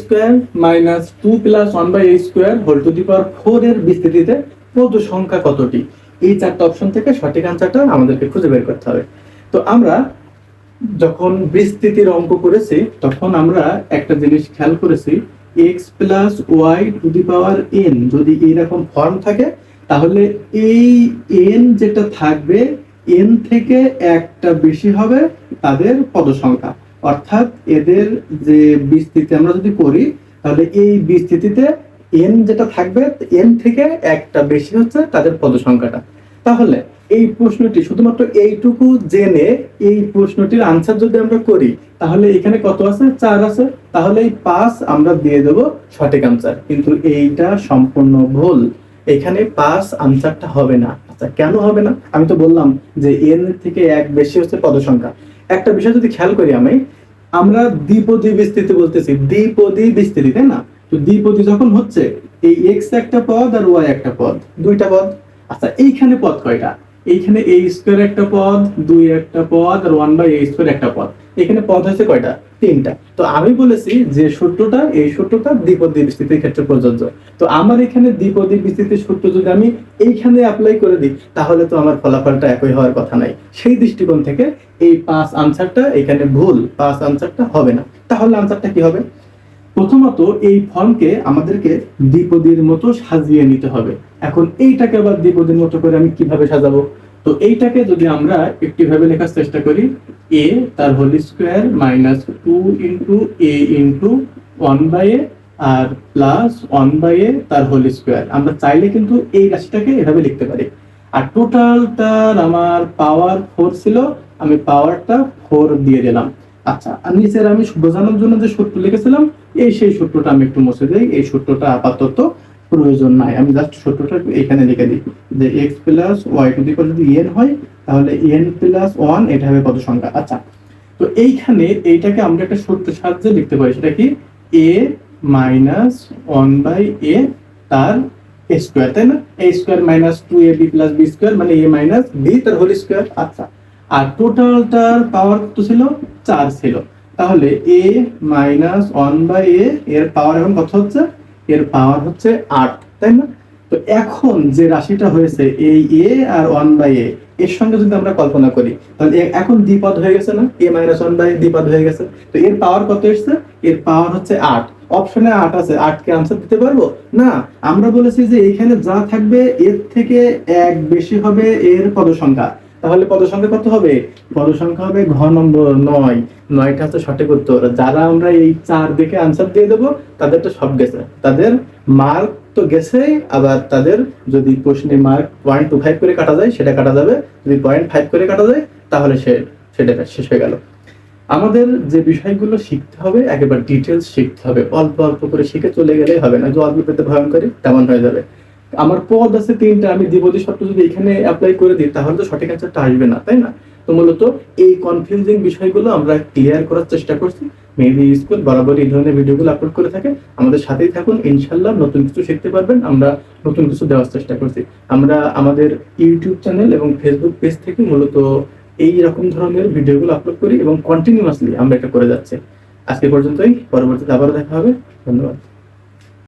Square minus two plus one by A square whole to the power four এর বিস্তৃতিতে পদ সংখ্যা কতটি? এই চারটা অপশন থেকে সঠিক আনসারটা আমাদেরকে খুঁজে বের করতে হবে। তো আমরা যখন বিস্তৃতির অঙ্ক করেছি, তখন আমরা একটা জিনিস খেয়াল করেছি X plus Y to the power N যদি এইরকম ফর্ম থাকে, তাহলে এই এন যেটা থাকবে এন থেকে একটা বেশি হবে তাদের পদ সংখ্যা অর্থাৎ এদের যে বিস্তৃতি আমরা যদি করি, তাহলে এই বিস্তৃতিতে এন যেটা থাকবে এন থেকে একটা বেশি হচ্ছে তাদের পদ সংখ্যাটা তাহলে এই প্রশ্নটি শুধুমাত্র এইটুকু জেনে এই প্রশ্নটির আনসার যদি আমরা করি, তাহলে এখানে কত আছে? চার আছে। তাহলে এই পাঁচ আমরা দিয়ে দেব সঠিক আনসার কিন্তু এইটা সম্পূর্ণ ভুল। এখানে পাঁচ আনসারটা হবে না। আচ্ছা কেন হবে না? আমি তো বললাম যে এন থেকে এক বেশি হচ্ছে পদ সংখ্যা একটা বিষয় যদি খেয়াল করি আমি আমরা দ্বিপদী বিস্তৃতি বলতেছি। দ্বিপদী বিস্তৃতি তাই না? তো দ্বিপদী যখন হচ্ছে, এই এক্স একটা পদ আর ওয়াই একটা পদ। দুইটা পদ। আচ্ছা এইখানে পদ কয়টা? এইখানে এ স্কোয়ার একটা পদ, দুই একটা পদ, আর ওয়ান বাই এ স্কোয়ার একটা পদ। এখানে পদ হয়েছে কয়টা? তিনটা। তো আমি বলেছি যে সূত্রটা, এই সূত্রটা দ্বিপদী বিস্তৃতির ক্ষেত্রে প্রযোজ্য। তো আমার এখানে দ্বিপদী বিস্তৃতির সূত্র যদি আমি এইখানে অ্যাপ্লাই করে দিই, তাহলে তো আমার ফলাফলটা একই হওয়ার কথা নাই। সেই দৃষ্টিকোণ থেকে এই পাঁচ আনসারটা এখানে ভুল, পাঁচ আনসারটা হবে না। তাহলে আনসারটা কি হবে? প্রথমত এই ফর্মকে আমাদেরকে দ্বিপদীর মতো সাজিয়ে নিতে হবে। এখন এইটাকে আবার দ্বিপদীর মতো করে আমি কীভাবে সাজাবো? তো এইটাকে যদি আমরা একটি ভাবে লেখার চেষ্টা করি, এ তার whole square minus two into A into one by A R plus one by এ তার হোল স্কোয়ার। আমরা চাইলে কিন্তু এই রাশিটাকে এভাবে লিখতে পারি। আর টোটালটার আমার পাওয়ার ফোর ছিল, আমি পাওয়ারটা ফোর দিয়ে দিলাম। আচ্ছা আর নিচের আমি বোঝানোর জন্য যে সূত্র লিখেছিলাম, এই সেই সূত্রটা আমি একটু মুছে দিই। এই সূত্রটা আপাতত প্রয়োজন নাই। আমি জাস্ট সূত্রটা এখানে লিখে দিই যে X plus Y to the power যদি এন হয়, তাহলে এন প্লাস ওয়ান এটা হবে কত সংখ্যা আচ্ছা তো এইখানে এইটাকে আমরা একটা সূত্রের সাহায্যে লিখতে পারি। সেটা কি? A minus one by A তার স্কোয়ার তাই না? A square minus two A B plus B square মানে এ মাইনাস বি তার হোল স্কোয়ার আচ্ছা আর টোটালটার পাওয়ার কত ছিল? চার ছিল। তাহলে A minus one by A এর পাওয়ার এখন কত হচ্ছে? এর পাওয়ার হচ্ছে আট, তাই না? তো এখন যে রাশিটা হয়েছে এই এ আর ওয়ান বাই এ এর সঙ্গে যদি আমরা কল্পনা করি, তাহলে এখন দ্বিপদ হয়ে গেছে না? এ মাইনাস ওয়ান বাই দ্বিপদ হয়ে গেছে। তো এর পাওয়ার কত এসছে? এর পাওয়ার হচ্ছে আট। অপশনে আট আছে। আটকে আনসার দিতে পারব? না। আমরা বলেছি যে এখানে যা থাকবে, এর থেকে এক বেশি হবে এর পদ সংখ্যা তাহলে পদ সংখ্যা কত হবে? পদ সংখ্যা হবে ঘ নম্বর নয়। নয়টা হচ্ছে সঠিক উত্তর। যারা আমরা এই চার দিকে আনসার দিয়ে দেবো তাদের তো সব গেছে। তাদের মার্ক তো গেছে, আবার তাদের যদি প্রশ্নে মার্ক পয়েন্ট টু ফাইভ করে কাটা যায়, সেটা কাটা যাবে। যদি পয়েন্ট ফাইভ করে কাটা যায়, তাহলে সে, সেটা শেষ হয়ে গেল। আমাদের যে বিষয়গুলো শিখতে হবে, একেবারে ডিটেলস শিখতে হবে। অল্প অল্প করে শিখে চলে গেলেই হবে না। যে অল্প পেতে ভয়ঙ্করী তেমন হয়ে যাবে। আমার পদ আছে তিনটা, আমি দ্বিপদী শর্ত যদি এখানে অ্যাপ্লাই করে দিই, তাহলে তো সঠিক অ্যান্সারটা আসবে না, তাই না? তো মূলত এই কনফিউজিং বিষয়গুলো আমরা ক্লিয়ার করার চেষ্টা করছি। মেবি স্কুল বরাবর এই ধরনের ভিডিওগুলো আপলোড করে থাকে। আমাদের সাথেই থাকুন, ইনশাল্লাহ নতুন কিছু শিখতে পারবেন, আমরা নতুন কিছু দেওয়ার চেষ্টা করছি। আমরা আমাদের ইউটিউব চ্যানেল এবং ফেসবুক পেজ থেকে মূলত এই রকম ধরনের ভিডিওগুলো আপলোড করি এবং কন্টিনিউয়াসলি আমরা এটা করে যাচ্ছি। আজকে পর্যন্তই, পরবর্তীতে আবারও দেখা হবে। ধন্যবাদ।